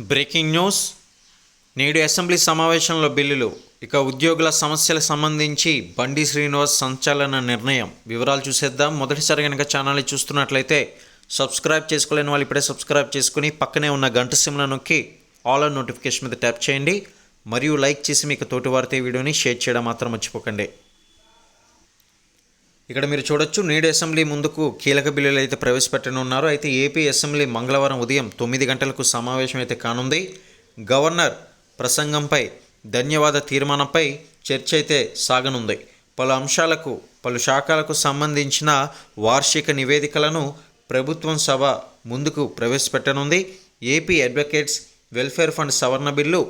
Breaking news. నేడు assembly సమావేశంలో బిల్లులు ఇక ఉద్యోగుల సమస్యల సంబంధించి బండి శ్రీనివాస్ సంచలన నిర్ణయం. వివరాలు చూసేద్దాం. మొదటిసారి కనుక ఛానల్ని చూస్తున్నట్లయితే సబ్స్క్రైబ్ చేసుకోలేని వాళ్ళు ఇప్పుడే సబ్స్క్రైబ్ చేసుకుని పక్కనే ఉన్న గంట సిమ్లో నొక్కి ఆల్ ఆన్ నోటిఫికేషన్ మీద ట్యాప్ చేయండి. మరియు లైక్ చేసి మీకు తోటి వారితో వీడియోని షేర్ చేయడం మాత్రం మర్చిపోకండి. ఇక్కడ మీరు చూడొచ్చు నేడు అసెంబ్లీ ముందుకు కీలక బిల్లులు అయితే ప్రవేశపెట్టనున్నారు. అయితే ఏపీ అసెంబ్లీ మంగళవారం ఉదయం తొమ్మిది గంటలకు సమావేశం అయితే కానుంది. గవర్నర్ ప్రసంగంపై ధన్యవాద తీర్మానంపై చర్చ అయితే సాగనుంది. పలు అంశాలకు పలు శాఖలకు సంబంధించిన వార్షిక నివేదికలను ప్రభుత్వం సభ ముందుకు ప్రవేశపెట్టనుంది. ఏపీ అడ్వకేట్స్ వెల్ఫేర్ ఫండ్ సవరణ బిల్లు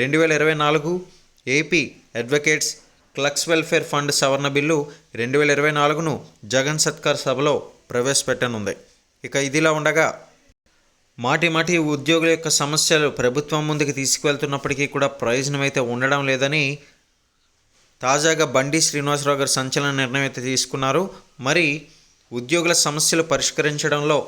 రెండు వేల ఇరవై నాలుగు AP advocates clerks welfare fund సవరణ బిల్లు రెండు వేల ఇరవై నాలుగును జగన్ సత్కార్ సభలో ప్రవేశపెట్టనుంది. ఇక ఇదిలా ఉండగా మాటి మాటి ఉద్యోగుల యొక్క సమస్యలు ప్రభుత్వం ముందుకు తీసుకువెళ్తున్నప్పటికీ కూడా ప్రయోజనం అయితే ఉండడం లేదని తాజాగా బండి శ్రీనివాసరావు గారు సంచలన నిర్ణయం అయితే తీసుకున్నారు. మరి ఉద్యోగుల సమస్యలు పరిష్కరించడంలో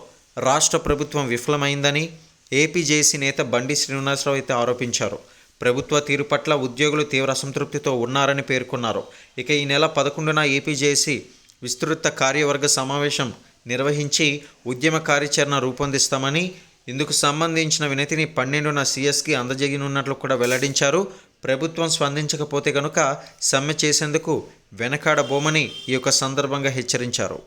రాష్ట్ర ప్రభుత్వం విఫలమైందని ఏపీ జేసీ నేత బండి శ్రీనివాసరావు అయితే ఆరోపించారు. ప్రభుత్వ తీరు పట్ల ఉద్యోగులు తీవ్ర అసంతృప్తితో ఉన్నారని పేర్కొన్నారు. ఇక ఈ నెల పదకొండున ఏపీజేసి విస్తృత కార్యవర్గ సమావేశం నిర్వహించి ఉద్యమ కార్యాచరణ రూపొందిస్తామని ఇందుకు సంబంధించిన వినతిని పన్నెండున సీఎస్కి అందజేయనున్నట్లు కూడా వెల్లడించారు. ప్రభుత్వం స్పందించకపోతే కనుక సమ్మె చేసేందుకు వెనకాడబోమని ఈ యొక్క సందర్భంగా హెచ్చరించారు.